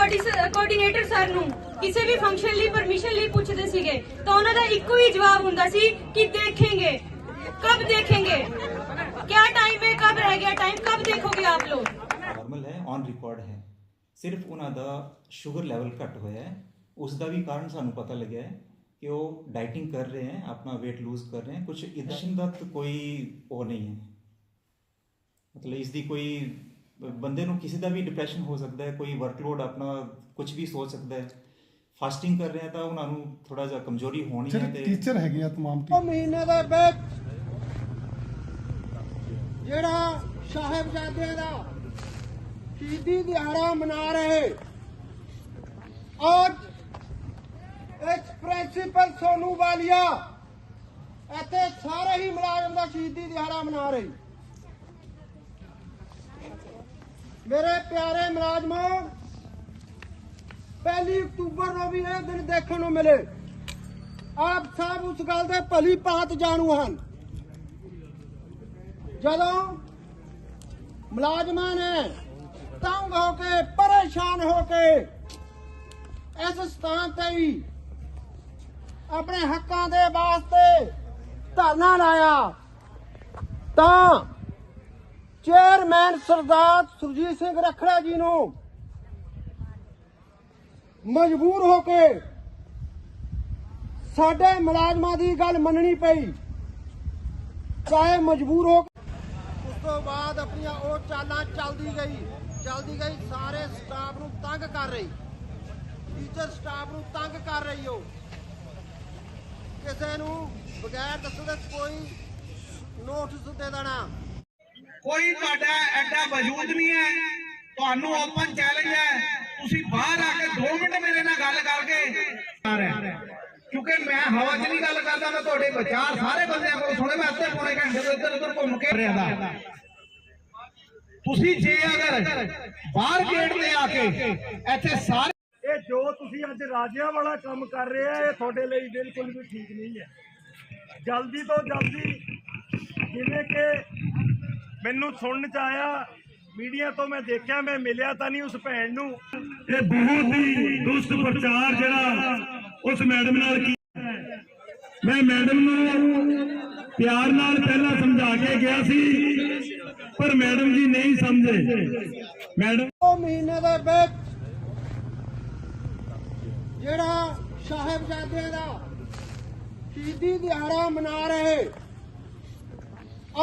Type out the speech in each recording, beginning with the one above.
Coordinator sir ਨੂੰ ਕਿਸੇ ਵੀ function ਲਈ ਪਰਮਿਸ਼ਨ ਲਈ ਪੁੱਛਦੇ ਸੀਗੇ ਤਾਂ ਉਹਨਾਂ ਦਾ ਇੱਕੋ ਹੀ ਜਵਾਬ ਹੁੰਦਾ ਸੀ ਕਿ ਦੇਖेंगे कब देखेंगे क्या टाइम है कब रह गया टाइम कब देखोगे आप लोग नॉर्मल है ਔਨ ਰਿਕਾਰਡ ਹੈ ਸਿਰਫ ਉਹਨਾਂ ਦਾ ਸ਼ੂਗਰ ਲੈਵਲ ਘਟ ਹੋਇਆ ਹੈ ਉਸ ਦਾ ਵੀ ਕਾਰਨ ਸਾਨੂੰ ਪਤਾ ਲੱਗਿਆ ਹੈ ਕਿ ਉਹ ਡਾਈਟਿੰਗ ਕਰ ਰਹੇ ਹਨ ਆਪਣਾ weight lose ਕਰ ਰਹੇ ਹਨ ਕੁਝ ਇਦਾਂ ਦਾ ਕੋਈ ਉਹ ਨਹੀਂ ਹੈ ਮਤਲਬ ਇਸ ਦੀ ਕੋਈ ਬੰਦੇ ਨੂੰ ਕਿਸੇ ਦਾ ਵੀ ਡਿਪਰੈਸ਼ਨ ਹੋ ਸਕਦਾ ਹੈ ਕੋਈ ਵਰਕਲੋਡ ਆਪਣਾ ਕੁਝ ਵੀ ਸੋਚ ਸਕਦਾ ਹੈ ਫਾਸਟਿੰਗ ਕਰ ਰਹੇ ਹੈ ਤਾਂ ਉਹਨਾਂ ਨੂੰ ਥੋੜਾ ਜਿਹਾ ਕਮਜ਼ੋਰੀ ਹੋਣੀ ਹੈ ਜਿਹੜੇ ਤੇ ਟੀਚਰ ਹੈਗੇ ਆ तमाम ਉਹ ਟੀਚਰ ਮਹੀਨੇ ਦੇ ਵਿੱਚ ਜਿਹੜਾ ਸਾਹਿਬਜ਼ਾਦਿਆਂ ਦਾ ਸ਼ਹੀਦੀ ਦਿਹਾੜਾ ਮਨਾ ਰਹੇ ਅੱਜ ਇਸ ਪ੍ਰਿੰਸੀਪਲ ਸੋਨੂ ਵਾਲੀਆ ਇੱਥੇ ਸਾਰੇ ਹੀ ਮੁਲਾਜ਼ਮ ਦਾ ਸ਼ਹੀਦੀ ਦਿਹਾੜਾ ਮਨਾ ਰਹੇ ਮੇਰੇ ਪਿਆਰੇ ਮੁਲਾਜ਼ਮੋ ਪਹਿਲੀ ਅਕਤੂਬਰ ਨੂੰ ਵੀ ਇਹ ਦਿਨ ਦੇਖਣ ਨੂੰ ਮਿਲੇ। ਆਪ ਸਭ ਉਸ ਗੱਲ ਦੇ ਭਲੀ ਭਾਂਤ ਜਾਣੂ ਹਨ। ਜਦੋਂ ਮੁਲਾਜ਼ਮਾਂ ਨੇ ਤੰਗ ਹੋ ਕੇ, ਪਰੇਸ਼ਾਨ ਹੋ ਕੇ ਇਸ ਸਥਾਨ ਤੇ ਹੀ ਆਪਣੇ ਹੱਕਾਂ ਦੇ ਵਾਸਤੇ ਧਰਨਾ ਲਾਇਆ, ਤਾਂ ਚੇਅਰਮੈਨ ਸਰਦਾਰ ਸੁਰਜੀਤ ਸਿੰਘ ਰਖੜਾ ਜੀ ਨੂੰ ਮਜਬੂਰ ਹੋ ਕੇ ਸਾਡੇ ਮੁਲਾਜ਼ਮਾਂ ਦੀ ਗੱਲ ਮੰਨਣੀ ਪਈ। ਚਾਹੇ ਮਜਬੂਰ ਹੋ ਉਸ ਤੋਂ ਬਾਅਦ ਆਪਣੀਆਂ ਉਹ ਚਾਲਾਂ ਚੱਲਦੀ ਗਈ ਚੱਲਦੀ ਗਈ, ਸਾਰੇ ਸਟਾਫ ਨੂੰ ਤੰਗ ਕਰ ਰਹੀ। ਟੀਚਰ ਸਟਾਫ ਨੂੰ ਤੰਗ ਕਰ ਰਹੀ ਉਹ। ਕਿਸੇ ਨੂੰ ਬਗੈਰ ਦੱਸੋ ਦੇ ਕੋਈ ਨੋਟਿਸ ਦੇ ਦੇਣਾ। ਕੋਈ ਤੁਹਾਡਾ ਐਡਾ ਵਜੂਦ ਨਹੀਂ ਹੈ। ਤੁਹਾਨੂੰ ਓਪਨ ਚੈਲੰਜ ਹੈ। ਤੁਸੀਂ ਬਾਹਰ ਆ ਕੇ 2 ਮਿੰਟ ਮੇਰੇ ਨਾਲ ਗੱਲ ਕਰਕੇ ਕਿਉਂਕਿ ਮੈਂ ਹਵਾ 'ਚ ਨਹੀਂ ਗੱਲ ਕਰਦਾ, ਮੈਂ ਤੁਹਾਡੇ ਵਿਚਾਰ ਸਾਰੇ ਬੰਦਿਆਂ ਕੋਲ ਸੁਣੇ, ਮੈਂ ਅੱਧੇ ਪੌਣੇ ਘੰਟੇ ਤੋਂ ਇੱਧਰ ਉੱਧਰ ਘੁੰਮ ਕੇ ਰਿਹਾ ਦਾ। ਤੁਸੀਂ ਜੇ ਅਗਰ ਬਾਹਰ ਗੇਟ ਤੇ ਆ ਕੇ ਇੱਥੇ ਸਾਰੇ ਇਹ ਜੋ ਤੁਸੀਂ ਅੱਜ ਰਾਜਿਆਂ ਵਾਲਾ ਕੰਮ ਕਰ ਰਹੇ ਆ, ਇਹ ਤੁਹਾਡੇ ਲਈ ਬਿਲਕੁਲ ਵੀ ਠੀਕ ਨਹੀਂ ਹੈ। ਜਲਦੀ ਤੋਂ ਜਲਦੀ ਜਿਵੇਂ ਕਿ ਮੈਨੂੰ ਸੁਣਨ ਚ ਆਇਆ ਮੀਡੀਆ ਤੋਂ ਮੈਂ ਦੇਖਿਆ ਮੈਂ ਮਿਲਿਆ ਤਾਂ ਨਹੀਂ ਉਸ ਭੈਣ ਨੂੰ ਇਹ ਬਹੁਤ ਹੀ ਦੁਸ਼ਟ ਪ੍ਰਚਾਰ ਜਿਹੜਾ ਉਸ ਮੈਡਮ ਨਾਲ ਕੀਤਾ ਹੈ। ਮੈਂ ਮੈਡਮ ਨੂੰ ਪਿਆਰ ਨਾਲ ਪਹਿਲਾਂ ਸਮਝਾ ਕੇ ਗਿਆ ਸੀ ਪਰ ਮੈਡਮ ਜੀ ਨਹੀਂ ਸਮਝੇ ਮੈਡਮ ਉਹ ਮਹੀਨੇ ਦੇ ਵਿੱਚ ਜਿਹੜਾ ਸਾਹਿਬਜ਼ਾਦਿਆਂ ਦਾ ਸ਼ਹੀਦੀ ਦਿਹਾੜਾ ਮਨਾ ਰਹੇ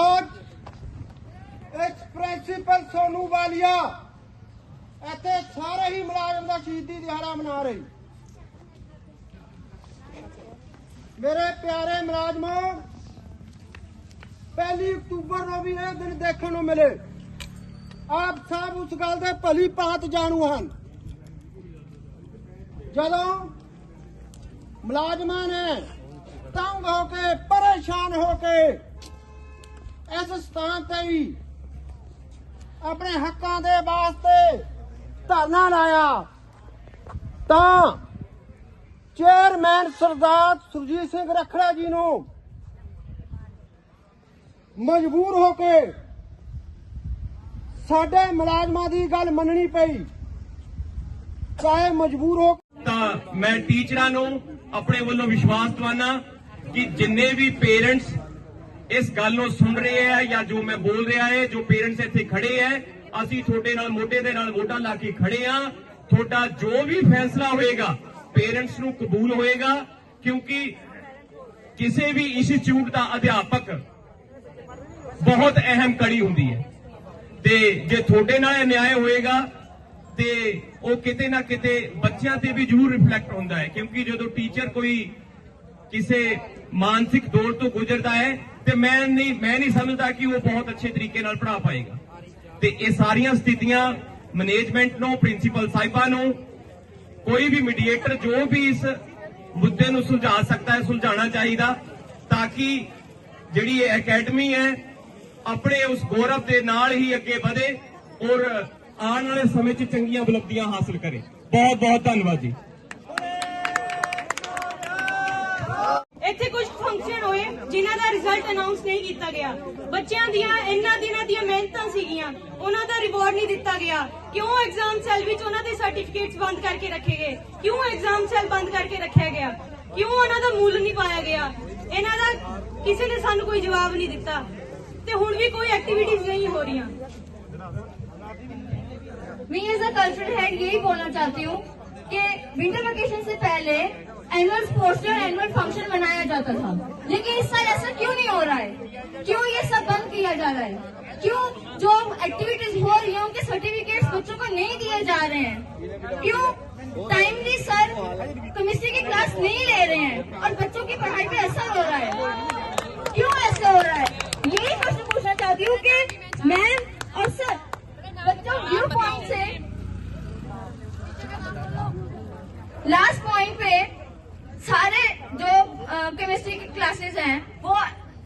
ਅੱਜ ਇਸ ਪ੍ਰਿੰਸੀਪਲ ਸੋਨੂ ਵਾਲੀਆ, ਇੱਥੇ ਸਾਰੇ ਹੀ ਮੁਲਾਜ਼ਮ ਦਾ ਸ਼ਹੀਦੀ ਦਿਹਾੜਾ ਮਨਾ ਰਹੇ। ਮੇਰੇ ਪਿਆਰੇ ਮੁਲਾਜ਼ਮੋ, ਪਹਿਲੀ ਅਕਤੂਬਰ ਨੂੰ ਵੀ ਇਹ ਦਿਨ ਦੇਖਣ ਨੂੰ ਮਿਲੇ। ਆਪ ਸਭ ਉਸ ਗੱਲ ਦੇ ਭਲੀ ਭਾਂਤ ਜਾਣੂ ਹਨ। ਜਦੋਂ ਮੁਲਾਜ਼ਮਾਂ ਨੇ ਤੰਗ ਹੋ ਕੇ, ਪਰੇਸ਼ਾਨ ਹੋ ਕੇ ਇਸ ਸਥਾਨ ਤੇ ਹੀ ਆਪਣੇ ਹੱਕਾਂ ਦੇ ਵਾਸਤੇ ਧਰਨਾ ਲਾਇਆ। ਤਾਂ ਚੇਅਰਮੈਨ ਸਰਦਾਰ ਸੁਰਜੀਤ ਸਿੰਘ ਰਖੜਾ ਜੀ ਨੂੰ ਮਜਬੂਰ ਹੋ ਕੇ ਸਾਡੇ ਮੁਲਾਜ਼ਮਾਂ ਦੀ ਗੱਲ ਮੰਨਣੀ ਪਈ। ਚਾਹੇ ਮਜਬੂਰ ਹੋ ਕੇ ਤਾਂ ਮੈਂ ਟੀਚਰਾਂ ਨੂੰ ਆਪਣੇ ਵੱਲੋਂ ਵਿਸ਼ਵਾਸ ਦਵਾਨਾ ਕਿ ਜਿੰਨੇ ਵੀ ਪੇਰੈਂਟਸ ਇਸ ਗੱਲ ਨੂੰ ਸੁਣ ਰਹੇ ਆ ਜਾਂ ਜੋ ਮੈਂ ਬੋਲ ਰਿਹਾ ਹੈ, ਜੋ ਪੇਰੈਂਟਸ ਇੱਥੇ ਖੜੇ ਆ, ਅਸੀਂ ਤੁਹਾਡੇ ਨਾਲ ਮੋਢੇ ਦੇ ਨਾਲ ਮੋਢਾ ਲਾ ਕੇ ਖੜੇ ਆ। ਤੁਹਾਡਾ ਜੋ ਵੀ ਫੈਸਲਾ ਹੋਏਗਾ ਪੇਰੈਂਟਸ ਨੂੰ ਕਬੂਲ ਹੋਏਗਾ, ਕਿਉਂਕਿ ਕਿਸੇ ਵੀ ਇੰਸਟੀਚਿਊਟ ਦਾ ਅਧਿਆਪਕ ਬਹੁਤ ਅਹਿਮ ਕੜੀ ਹੁੰਦੀ ਹੈ। ਤੇ ਜੇ ਤੁਹਾਡੇ ਨਾਲ ਅਨਿਆਏ ਹੋਏਗਾ, ਤੇ ਉਹ ਕਿਤੇ ਨਾ ਕਿਤੇ ਬੱਚਿਆਂ ਤੇ ਵੀ ਜ਼ਰੂਰ ਰਿਫਲੈਕਟ ਹੁੰਦਾ ਹੈ, ਕਿਉਂਕਿ ਜਦੋਂ ਟੀਚਰ ਕੋਈ ਕਿਸੇ ਮਾਨਸਿਕ ਦੌਰ ਤੋਂ ਗੁਜ਼ਰਦਾ ਹੈ ਤੇ ਮੈਂ ਨਹੀਂ ਮੈਂ ਨਹੀਂ ਸਮਝਦਾ ਕਿ ਉਹ ਬਹੁਤ ਅੱਛੇ ਤਰੀਕੇ ਨਾਲ ਪੜ੍ਹਾ ਪਾਏਗਾ। ਤੇ ਇਹ ਸਾਰੀਆਂ ਸਥਿਤੀਆਂ ਮੈਨੇਜਮੈਂਟ ਨੂੰ ਪ੍ਰਿੰਸੀਪਲ ਸਾਹਿਬਾਂ ਨੂੰ, ਕੋਈ ਵੀ ਮੀਡੀਏਟਰ ਜੋ ਵੀ ਇਸ ਮੁੱਦੇ ਨੂੰ ਸੁਲਝਾ ਸਕਦਾ ਹੈ, ਸੁਲਝਾਉਣਾ ਚਾਹੀਦਾ, ਤਾਂ ਕਿ ਜਿਹੜੀ ਇਹ ਅਕੈਡਮੀ ਹੈ, ਆਪਣੇ ਉਸ ਗੌਰਵ ਦੇ ਨਾਲ ਹੀ ਅੱਗੇ ਵਧੇ ਔਰ ਆਉਣ ਵਾਲੇ ਸਮੇਂ 'ਚ ਚੰਗੀਆਂ ਉਪਲਬਧੀਆਂ ਹਾਸਲ ਕਰੇ। ਬਹੁਤ ਬਹੁਤ ਧੰਨਵਾਦ ਜੀ ਇੱਥੇ ਕੁਝ ਕੁਐਸਚਨ ਹੋਏ ਜਿਨ੍ਹਾਂ ਦਾ ਰਿਜ਼ਲਟ ਅਨਾਉਂਸ ਨਹੀਂ ਕੀਤਾ ਗਿਆ ਬੱਚਿਆਂ ਦੀਆਂ ਇੰਨਾ ਦਿਨਾਂ ਦੀਆਂ ਮਿਹਨਤਾਂ ਸੀਗੀਆਂ ਉਹਨਾਂ ਦਾ ਰਿਵਾਰਡ ਨਹੀਂ ਦਿੱਤਾ ਗਿਆ ਕਿਉਂ ਐਗਜ਼ਾਮ ਸੈੱਲ ਵਿੱਚ ਉਹਨਾਂ ਦੇ ਸਰਟੀਫਿਕੇਟਸ ਬੰਦ ਕਰਕੇ ਰੱਖੇ ਗਏ ਕਿਉਂ ਐਗਜ਼ਾਮ ਸੈੱਲ ਬੰਦ ਕਰਕੇ ਰੱਖਿਆ ਗਿਆ ਕਿਉਂ ਉਹਨਾਂ ਦਾ ਮੁੱਲ ਨਹੀਂ ਪਾਇਆ ਗਿਆ ਇਹਨਾਂ ਦਾ ਕਿਸੇ ਨੇ ਸਾਨੂੰ ਕੋਈ ਜਵਾਬ ਨਹੀਂ ਦਿੱਤਾ ਤੇ ਹੁਣ ਵੀ ਕੋਈ ਐਕਟੀਵਿਟੀਜ਼ ਨਹੀਂ ਹੋ ਰਹੀਆਂ मैं एज अ कल्चरल हेड यही बोलना चाहती हूँ कि विंटर वेकेशन से पहले एनुअल स्पोर्ट्स डे और एनुअल फ़ंक्शन मनाया जाता था। लेकिन इस साल ऐसा क्यों नहीं हो रहा है? क्यों ये सब बंद किया जा रहा है? क्यों जो एक्टिविटीज़ हो रही है, उनके सर्टिफिकेट बच्चों को नहीं दिए जा रहे हैं? क्यों टाइमली सर केमिस्ट्री की क्लास नहीं ले रहे हैं? और बच्चों की पढ़ाई पे असर हो रहा है क्यों ऐसा हो रहा है यही प्रश्न पूछना चाहती हूँ कि मैम और सर बच्चों व्यू पॉइंट से लास्ट पॉइंट पे सारे जो केमिस्ट्री की क्लासेस हैं वो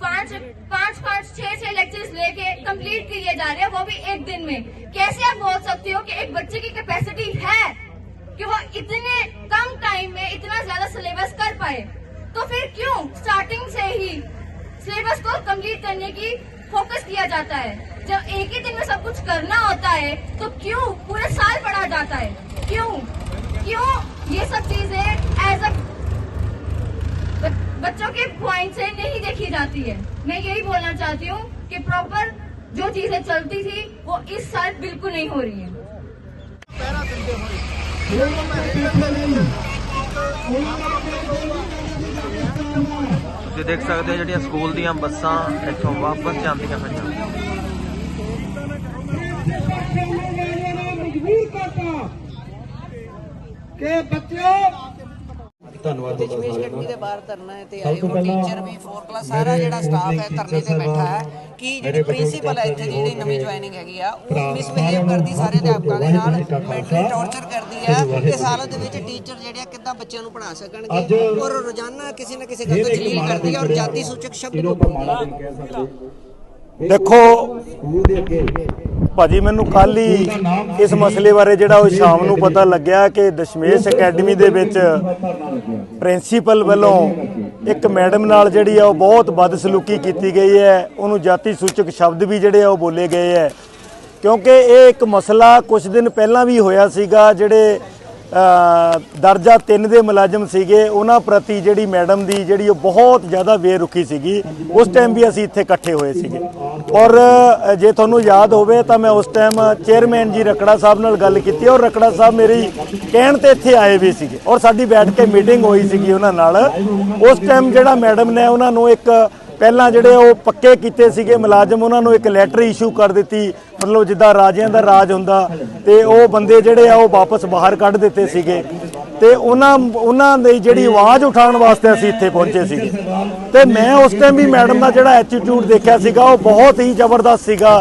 पाँच पाँच पाँच छह छह लेक्चर्स लेके कंप्लीट किए जा रहे हैं वो भी एक दिन में। कैसे आप बोल सकते हो कि एक बच्चे की कैपेसिटी है कि वो इतने कम टाइम में इतना ज़्यादा सिलेबस कर पाए? तो फिर क्यों स्टार्टिंग से ही सिलेबस को कंप्लीट करने की फोकस किया जाता है? जब एक ही दिन में सब कुछ करना होता है तो क्यों पूरे साल पढ़ा जाता है? क्यों? क्यों ये सब चीज़ें एज अ बच्चों के पॉइंट से नहीं देखी जाती है? मैं यही बोलना चाहती हूँ कि प्रॉपर जो चीजें चलती थी वो इस साल बिल्कुल नहीं हो रही है ਤੁਸੀਂ ਦੇਖ ਸਕਦੇ ਹੋ ਜਿਹੜੀਆਂ ਸਕੂਲ ਦੀਆਂ ਬੱਸਾਂ ਇੱਥੋਂ ਵਾਪਸ ਜਾਂਦੀਆਂ ਪਈਆਂ ਮਜਬੂਰ ਕਰਤਾ ਕਿ ਬੱਚਿਓ ਅਕੈਡਮੀ ਦੇ। ਬਾਹਰ ਧਰਨਾ ਹੈ ਤੇ ਆਏ ਹੋ ਟੀਚਰ ਵੀ ਫੋਰ ਕਲਾਸ ਸਾਰਾ ਜਿਹੜਾ ਸਟਾਫ ਹੈ ਧਰਨੇ ਤੇ ਬੈਠਾ ਹੈ ਕਿ ਜਿਹੜੀ ਪ੍ਰਿੰਸੀਪਲ ਹੈ ਇੱਥੇ ਜਿਹੜੀ ਨਵੀਂ ਜੁਆਇਨਿੰਗ ਹੈਗੀ ਆ ਉਹ ਮਿਸਬਿਹੇਵ ਕਰਦੀ ਸਾਰੇ ਅਧਿਆਪਕਾਂ ਦੇ ਨਾਲ ਮੈਂਟਲੀ ਟੌਰਚਰ ਕਰਦੀ ਹੈ ਇਸ ਹਾਲਤ ਦੇ ਵਿੱਚ ਟੀਚਰ ਜਿਹੜੇ ਆ ਕਿੱਦਾਂ ਬੱਚਿਆਂ ਨੂੰ ਪੜ੍ਹਾ ਸਕਣਗੇ ਔਰ ਰੋਜ਼ਾਨਾ ਕਿਸੇ ਨਾ ਕਿਸੇ ਗੱਲ ਤੋਂ ਜਲੀਲ ਕਰਦੀ ਹੈ ਔਰ ਜਾਤੀ ਸੂਚਕ ਸ਼ਬਦ ਬੋਲਦੀ ਹੈ। ਦੇਖੋ ਭਾਜੀ ਮੈਨੂੰ ਕੱਲ ਹੀ ਇਸ ਮਸਲੇ ਬਾਰੇ ਜਿਹੜਾ ਉਹ ਸ਼ਾਮ ਨੂੰ ਪਤਾ ਲੱਗਿਆ ਕਿ ਦਸ਼ਮੇਸ਼ ਅਕੈਡਮੀ ਦੇ ਵਿੱਚ ਪ੍ਰਿੰਸੀਪਲ ਵੱਲੋਂ ਇੱਕ ਮੈਡਮ ਨਾਲ ਜਿਹੜੀ ਆ ਉਹ ਬਹੁਤ ਬਦਸਲੂਕੀ ਕੀਤੀ ਗਈ ਹੈ। ਉਹਨੂੰ ਜਾਤੀ ਸੂਚਕ ਸ਼ਬਦ ਵੀ ਜਿਹੜੇ ਆ ਉਹ ਬੋਲੇ ਗਏ ਹੈ। ਕਿਉਂਕਿ ਇਹ ਇੱਕ ਮਸਲਾ ਕੁਝ ਦਿਨ ਪਹਿਲਾਂ ਵੀ ਹੋਇਆ ਸੀਗਾ ਜਿਹੜੇ ਦਰਜਾ 3 ਦੇ ਮੁਲਾਜ਼ਮ ਸੀਗੇ, ਉਹਨਾਂ ਪ੍ਰਤੀ ਜਿਹੜੀ ਮੈਡਮ ਦੀ ਜਿਹੜੀ ਉਹ ਬਹੁਤ ਜ਼ਿਆਦਾ ਬੇਰੁਖੀ ਸੀਗੀ। ਉਸ ਟਾਈਮ ਵੀ ਅਸੀਂ ਇੱਥੇ ਇਕੱਠੇ ਹੋਏ ਸੀਗੇ। ਔਰ ਜੇ ਤੁਹਾਨੂੰ ਯਾਦ ਹੋਵੇ ਤਾਂ ਮੈਂ ਉਸ ਟਾਈਮ ਚੇਅਰਮੈਨ ਜੀ ਰਕੜਾ ਸਾਹਿਬ ਨਾਲ ਗੱਲ ਕੀਤੀ ਔਰ ਰਕੜਾ ਸਾਹਿਬ ਮੇਰੀ ਕਹਿਣ ਤੇ ਇੱਥੇ ਆਏ ਵੀ ਸੀਗੇ। ਔਰ ਸਾਡੀ ਬੈਠ ਕੇ ਮੀਟਿੰਗ ਹੋਈ ਸੀਗੀ ਉਹਨਾਂ ਨਾਲ। ਉਸ ਟਾਈਮ ਜਿਹੜਾ ਮੈਡਮ ਨੇ ਉਹਨਾਂ ਨੂੰ ਇੱਕ ਪਹਿਲਾਂ ਜਿਹੜੇ ਉਹ ਪੱਕੇ ਕੀਤੇ ਸੀਗੇ ਮੁਲਾਜ਼ਮ, ਉਹਨਾਂ ਨੂੰ ਇੱਕ ਲੈਟਰ ਇਸ਼ੂ ਕਰ ਦਿੱਤੀ। ਮਤਲਬ ਜਿੱਦਾਂ ਰਾਜਿਆਂ ਦਾ ਰਾਜ ਹੁੰਦਾ ਤੇ ਉਹ ਬੰਦੇ ਜਿਹੜੇ ਆ ਉਹ ਵਾਪਸ ਬਾਹਰ ਕੱਢ ਦਿੱਤੇ ਸੀਗੇ। ਤੇ ਉਹਨਾਂ ਉਹਨਾਂ ਦੀ ਜਿਹੜੀ ਆਵਾਜ਼ ਉਠਾਉਣ ਵਾਸਤੇ ਅਸੀਂ ਇੱਥੇ ਪਹੁੰਚੇ ਸੀਗੇ ਤੇ ਮੈਂ ਉਸ ਟਾਈਮ ਵੀ ਮੈਡਮ ਦਾ ਜਿਹੜਾ ਐਟੀਟਿਊਡ ਦੇਖਿਆ ਸੀਗਾ, ਉਹ ਬਹੁਤ ਹੀ ਜ਼ਬਰਦਸਤ ਸੀਗਾ।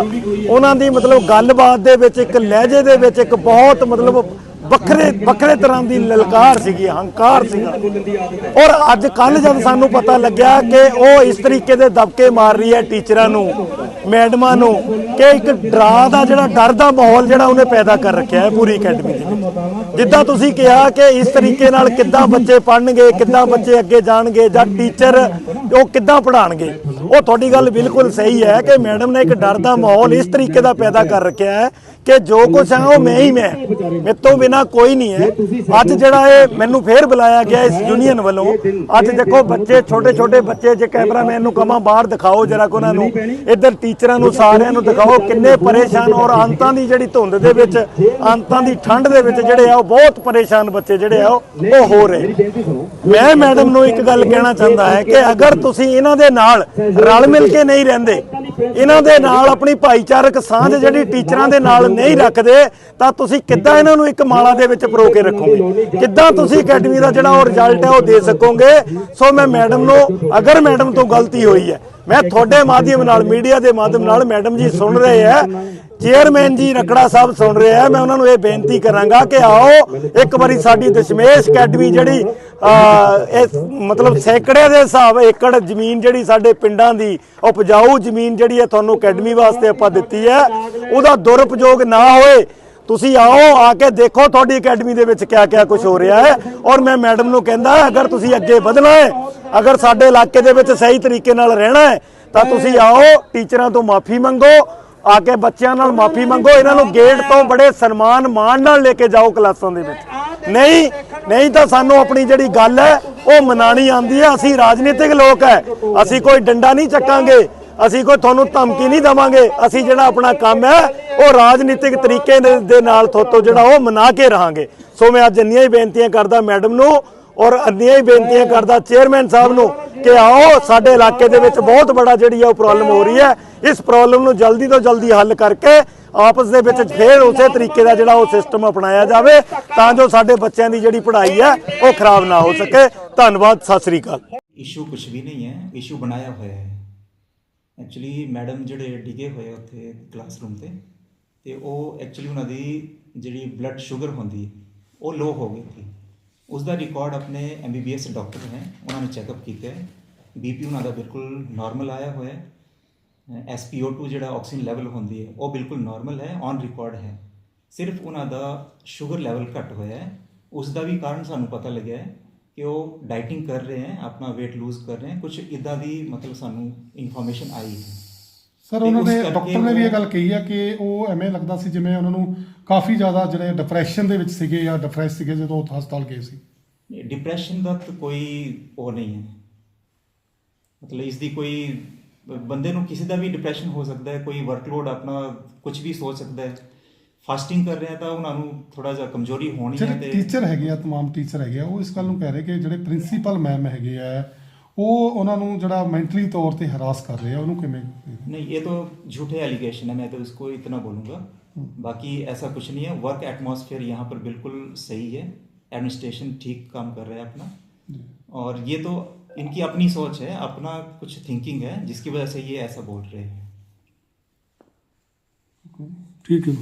ਉਹਨਾਂ ਦੀ ਮਤਲਬ ਗੱਲਬਾਤ ਦੇ ਵਿੱਚ, ਇੱਕ ਲਹਿਜੇ ਦੇ ਵਿੱਚ ਇੱਕ ਬਹੁਤ ਮਤਲਬ ਵੱਖਰੇ ਵੱਖਰੇ ਤਰ੍ਹਾਂ ਦੀ ਲਲਕਾਰ ਸੀਗੀ ਹੰਕਾਰ ਸੀਗਾ। ਔਰ ਅੱਜ ਕੱਲ ਜਦ ਸਾਨੂੰ ਪਤਾ ਲੱਗਿਆ ਕਿ ਉਹ ਇਸ ਤਰੀਕੇ ਦੇ ਦਬਕੇ ਮਾਰ ਰਹੀ ਹੈ ਟੀਚਰਾਂ ਨੂੰ, ਮੈਡਮਾਂ ਨੂੰ, ਕਿ ਇੱਕ ਡਰਾ ਦਾ ਜਿਹੜਾ ਡਰ ਦਾ ਮਾਹੌਲ ਜਿਹੜਾ ਉਹਨੇ ਪੈਦਾ ਕਰ ਰੱਖਿਆ ਹੈ ਪੂਰੀ ਅਕੈਡਮੀ ਦੇ ਵਿੱਚ। ਜਿੱਦਾਂ ਤੁਸੀਂ ਕਿਹਾ ਕਿ ਇਸ ਤਰੀਕੇ ਨਾਲ ਕਿੱਦਾਂ ਬੱਚੇ ਪੜਨਗੇ ਕਿੱਦਾਂ ਬੱਚੇ ਅੱਗੇ ਜਾਣਗੇ ਜਾਂ ਟੀਚਰ ਉਹ ਕਿੱਦਾਂ ਪੜਾਣਗੇ ਉਹ ਤੁਹਾਡੀ ਗੱਲ ਬਿਲਕੁਲ ਸਹੀ ਹੈ ਕਿ ਮੈਡਮ ਨੇ ਇੱਕ ਡਰ ਦਾ ਮਾਹੌਲ ਇਸ ਤਰੀਕੇ ਦਾ ਪੈਦਾ ਕਰ ਰੱਖਿਆ ਹੈ ਕਿ ਜੋ ਕੁਝ ਹੈ ਉਹ ਮੈਂ ਹੀ ਮੈਂ, ਮੇਰੇ ਤੋਂ ਬਿਨਾ ਕੋਈ ਨਹੀਂ ਹੈ ਅੱਜ ਜਿਹੜਾ ਇਹ ਮੈਨੂੰ ਫੇਰ ਬੁਲਾਇਆ ਗਿਆ ਇਸ ਯੂਨੀਅਨ ਵੱਲੋਂ ਅੱਜ ਦੇਖੋ ਬੱਚੇ ਛੋਟੇ ਛੋਟੇ ਬੱਚੇ ਜੇ ਕੈਮਰਾਮੈਨ ਨੂੰ ਕਮਾਂ ਬਾਹਰ ਦਿਖਾਓ ਜਰਾ ਕੋ ਉਹਨਾਂ ਨੂੰ ਇੱਧਰ ਟੀਚਰਾਂ ਨੂੰ ਸਾਰਿਆਂ ਨੂੰ ਦਿਖਾਓ ਕਿੰਨੇ ਪਰੇਸ਼ਾਨ ਔਰ ਅੰਤਾਂ ਦੀ ਜਿਹੜੀ ਧੁੰਦ ਦੇ ਵਿੱਚ ਅੰਤਾਂ ਦੀ ਠੰਡ ਦੇ ਵਿੱਚ ਜਿਹੜੇ ਆ ਉਹ ਬਹੁਤ ਪਰੇਸ਼ਾਨ ਬੱਚੇ ਜਿਹੜੇ ਆ ਉਹ ਹੋ ਰਹੇ ਮੈਂ ਮੈਡਮ ਨੂੰ ਇੱਕ ਗੱਲ ਕਹਿਣਾ ਚਾਹੁੰਦਾ ਹੈ ਕਿ ਅਗਰ ਤੁਸੀਂ ਇਹਨਾਂ ਦੇ ਨਾਲ ਰਲ ਮਿਲ ਕੇ ਨਹੀਂ ਰਹਿੰਦੇ ਇਹਨਾਂ ਦੇ ਨਾਲ ਆਪਣੀ ਭਾਈਚਾਰਕ ਸਾਂਝ ਜਿਹੜੀ ਟੀਚਰਾਂ ਦੇ ਨਾਲ ਨਹੀਂ ਰੱਖਦੇ, ਤਾਂ ਤੁਸੀਂ ਕਿੱਦਾਂ ਇਹਨਾਂ ਨੂੰ ਇੱਕ ਮਾਲਾ ਦੇ ਵਿੱਚ ਪਰੋ ਕੇ ਰੱਖੋਗੇ? ਕਿੱਦਾਂ ਤੁਸੀਂ ਅਕੈਡਮੀ ਦਾ ਜਿਹੜਾ ਉਹ ਰਿਜ਼ਲਟ ਹੈ ਉਹ ਦੇ ਸਕੋਗੇ? ਸੋ ਮੈਂ ਮੈਡਮ ਨੂੰ, ਅਗਰ ਮੈਡਮ ਤੋਂ ਗਲਤੀ ਹੋਈ ਹੈ ਮੈਂ ਤੁਹਾਡੇ ਮਾਧਿਅਮ ਨਾਲ ਮੀਡੀਆ ਦੇ ਮਾਧਿਅਮ ਨਾਲ ਮੈਡਮ ਜੀ ਸੁਣ ਰਹੇ ਹੈ ਚੇਅਰਮੈਨ ਜੀ ਰਕੜਾ ਸਾਹਿਬ ਸੁਣ ਰਹੇ ਆ। ਮੈਂ ਉਹਨਾਂ ਨੂੰ ਇਹ ਬੇਨਤੀ ਕਰਾਂਗਾ ਕਿ ਆਓ ਇੱਕ ਵਾਰੀ ਸਾਡੀ ਦਸ਼ਮੇਸ਼ ਅਕੈਡਮੀ ਜਿਹੜੀ ਅਹ, ਇਹ ਮਤਲਬ ਸੈਂਕੜੇ ਦੇ ਹਿਸਾਬ ਏਕੜ ਜ਼ਮੀਨ ਜਿਹੜੀ ਸਾਡੇ ਪਿੰਡਾਂ ਦੀ ਉਪਜਾਊ ਜ਼ਮੀਨ ਜਿਹੜੀ ਹੈ ਤੁਹਾਨੂੰ ਅਕੈਡਮੀ ਵਾਸਤੇ ਆਪਾਂ ਦਿੱਤੀ ਹੈ। ਉਹਦਾ ਦੁਰਉਪਯੋਗ ਨਾ ਹੋਏ ਤੁਸੀਂ ਆਓ, ਆ ਕੇ ਦੇਖੋ ਤੁਹਾਡੀ ਅਕੈਡਮੀ ਦੇ ਵਿੱਚ ਕਿਆ ਕਿਆ ਕੁਝ ਹੋ ਰਿਹਾ ਹੈ। ਔਰ ਮੈਂ ਮੈਡਮ ਨੂੰ ਕਹਿੰਦਾ, ਅਗਰ ਤੁਸੀਂ ਅੱਗੇ ਵਧਣਾ ਹੈ, ਅਗਰ ਸਾਡੇ ਇਲਾਕੇ ਦੇ ਵਿੱਚ ਸਹੀ ਤਰੀਕੇ ਨਾਲ ਰਹਿਣਾ ਹੈ, ਤਾਂ ਤੁਸੀਂ ਆਓ, ਟੀਚਰਾਂ ਤੋਂ ਮਾਫੀ ਮੰਗੋ, ਆ ਕੇ ਬੱਚਿਆਂ ਨਾਲ ਮਾਫੀ ਮੰਗੋ, ਇਹਨਾਂ ਨੂੰ ਗੇਟ ਤੋਂ ਬੜੇ ਸਨਮਾਨ ਮਾਣ ਨਾਲ ਲੈ ਕੇ ਜਾਓ ਕਲਾਸਾਂ ਦੇ ਵਿੱਚ। ਨਹੀਂ ਨਹੀਂ ਤਾਂ ਸਾਨੂੰ ਆਪਣੀ ਜਿਹੜੀ ਗੱਲ ਹੈ, ਉਹ ਮਨਾਣੀ ਆਉਂਦੀ ਹੈ। ਅਸੀਂ ਰਾਜਨੀਤਿਕ ਲੋਕ ਹੈ। ਅਸੀਂ ਕੋਈ ਡੰਡਾ ਨਹੀਂ ਚੱਕਾਂਗੇ। ਅਸੀਂ ਕੋਈ ਤੁਹਾਨੂੰ ਧਮਕੀ ਨਹੀਂ ਦਵਾਂਗੇ। ਅਸੀਂ ਜਿਹੜਾ ਆਪਣਾ ਕੰਮ ਹੈ, ਉਹ ਰਾਜਨੀਤਿਕ ਤਰੀਕੇ ਦੇ ਨਾਲ ਥੋਤੋਂ ਜਿਹੜਾ ਉਹ ਮਨਾ ਕੇ ਰਹਾਂਗੇ। ਸੋ ਮੈਂ ਅੱਜ ਇੰਨੀਆਂ ਹੀ ਬੇਨਤੀਆਂ ਕਰਦਾ ਮੈਡਮ ਨੂੰ ਔਰ ਇੰਨੀਆਂ ਹੀ ਬੇਨਤੀਆਂ ਕਰਦਾ ਚੇਅਰਮੈਨ ਸਾਹਿਬ ਨੂੰ ਕਿ ਆਓ, ਸਾਡੇ ਇਲਾਕੇ ਦੇ ਵਿੱਚ ਬਹੁਤ ਬੜਾ ਜਿਹੜੀ ਆ ਉਹ ਪ੍ਰੋਬਲਮ ਹੋ ਰਹੀ ਹੈ। ਇਸ ਪ੍ਰੋਬਲਮ ਨੂੰ ਜਲਦੀ ਤੋਂ ਜਲਦੀ ਹੱਲ ਕਰਕੇ ਆਪਸ ਦੇ ਵਿੱਚ ਫੇਰ ਉਸੇ ਤਰੀਕੇ ਦਾ ਜਿਹੜਾ ਉਹ ਸਿਸਟਮ ਅਪਣਾਇਆ ਜਾਵੇ, ਤਾਂ ਜੋ ਸਾਡੇ ਬੱਚਿਆਂ ਦੀ ਜਿਹੜੀ ਪੜ੍ਹਾਈ ਹੈ, ਉਹ ਖਰਾਬ ਨਾ ਹੋ ਸਕੇ। ਧੰਨਵਾਦ, ਸਤਿ ਸ੍ਰੀ ਅਕਾਲ। ਇਸ਼ੂ ਕੁਝ ਵੀ ਨਹੀਂ ਹੈ ਇਸ਼ੂ ਬਣਾਇਆ ਹੋਇਆ ਹੈ। ਐਕਚੁਅਲੀ ਮੈਡਮ ਜਿਹੜੇ ਡਿਗੇ ਹੋਏ ਉੱਥੇ ਕਲਾਸਰੂਮ ਤੇ ਤੇ ਉਹ ਐਕਚੁਅਲੀ ਉਹਨਾਂ ਦੀ ਜਿਹੜੀ ਬਲੱਡ ਸ਼ੂਗਰ ਹੁੰਦੀ ਉਹ ਲੋ ਹੋ ਗਈ ਸੀ। ਉਸ ਦਾ ਰਿਕਾਰਡ ਆਪਣੇ ਐਮਬੀਬੀਐਸ ਡਾਕਟਰ ਹੈ ਉਹਨਾਂ ਨੇ ਚੈੱਕਅਪ ਕੀਤਾ ਹੈ। ਬੀਪੀ ਉਹਨਾਂ ਦਾ ਬਿਲਕੁਲ ਨਾਰਮਲ ਆਇਆ ਹੋਇਆ ਹੈ। SpO2 ਜਿਹੜਾ ਆਕਸੀਜਨ ਲੈਵਲ ਹੁੰਦੀ ਹੈ, ਉਹ ਬਿਲਕੁਲ ਨਾਰਮਲ ਹੈ ਔਨ ਰਿਕਾਰਡ ਹੈ। ਸਿਰਫ ਉਹਨਾਂ ਦਾ ਸ਼ੂਗਰ ਲੈਵਲ ਘਟ ਹੋਇਆ ਹੈ। ਉਸ ਦਾ ਵੀ ਕਾਰਨ ਸਾਨੂੰ ਪਤਾ ਲੱਗਿਆ ਹੈ ਕਿ ਉਹ ਡਾਈਟਿੰਗ ਕਰ ਰਹੇ ਹੈ ਆਪਣਾ weight lose ਕਰ ਰਹੇ ਹੈ ਕੁਝ ਇਦਾਂ ਦੀ ਮਤਲਬ ਸਾਨੂੰ ਇਨਫੋਰਮੇਸ਼ਨ ਆਈ ਹੈ। ਸਰ ਉਹਨਾਂ ਦੇ ਡਾਕਟਰ ਨੇ ਵੀ ਇਹ ਗੱਲ ਕਹੀ ਹੈ ਕਿ ਉਹ ਐਵੇਂ ਲੱਗਦਾ ਸੀ ਜਿਵੇਂ ਉਹਨਾਂ ਨੂੰ ਕਾਫੀ ਜ਼ਿਆਦਾ ਜਿਹੜੇ ਡਿਪਰੈਸ਼ਨ ਦੇ ਵਿੱਚ ਸੀਗੇ ਜਾਂ ਡਿਪਰੈਸ ਸੀਗੇ ਜਦੋਂ ਉਹ ਹਸਪਤਾਲ ਗਏ ਸੀ। ਡਿਪਰੈਸ਼ਨ ਦਾ ਤਾਂ ਕੋਈ ਉਹ ਨਹੀਂ ਹੈ। ਮਤਲਬ ਇਸ ਦੀ ਕੋਈ ਬੰਦੇ ਨੂੰ ਕਿਸੇ ਦਾ ਵੀ ਡਿਪਰੈਸ਼ਨ ਹੋ ਸਕਦਾ ਹੈ ਕੋਈ ਵਰਕਲੋਡ ਆਪਣਾ ਕੁਝ ਵੀ ਸੋਚ ਸਕਦਾ ਹੈ। ਫਾਸਟਿੰਗ ਕਰ ਰਿਹਾ ਤਾਂ ਉਹਨਾਂ ਨੂੰ ਥੋੜਾ ਜਿਹਾ ਕਮਜ਼ੋਰੀ ਹੋਣੀ ਹੈ ਜਿਹੜੇ ਟੀਚਰ ਹੈਗੇ ਆ तमाम ਟੀਚਰ ਹੈਗੇ ਆ ਉਹ ਇਸ ਗੱਲ ਨੂੰ ਕਹਿ ਰਹੇ ਕਿ ਜਿਹੜੇ ਪ੍ਰਿੰਸੀਪਲ ਮੈਮ ਹੈਗੇ ਆ ਉਹ ਉਹਨਾਂ ਨੂੰ ਜਿਹੜਾ ਮੈਂਟਲੀ ਤੌਰ ਤੇ ਹਰਾਸ ਕਰ ਰਹੇ ਆ ਉਹਨੂੰ ਕਿਵੇਂ नहीं ये तो झूठे एलिगेशन है मैं तो इसको इतना बोलूँगा बाकी ऐसा कुछ नहीं है वर्क एटमॉस्फेयर यहाँ पर बिल्कुल सही है एडमिनिस्ट्रेशन ठीक काम कर रहा है अपना और ये तो इनकी अपनी सोच है अपना कुछ थिंकिंग है जिसकी वजह से ये ऐसा बोल रहे हैं ਠੀਕ ਹੈ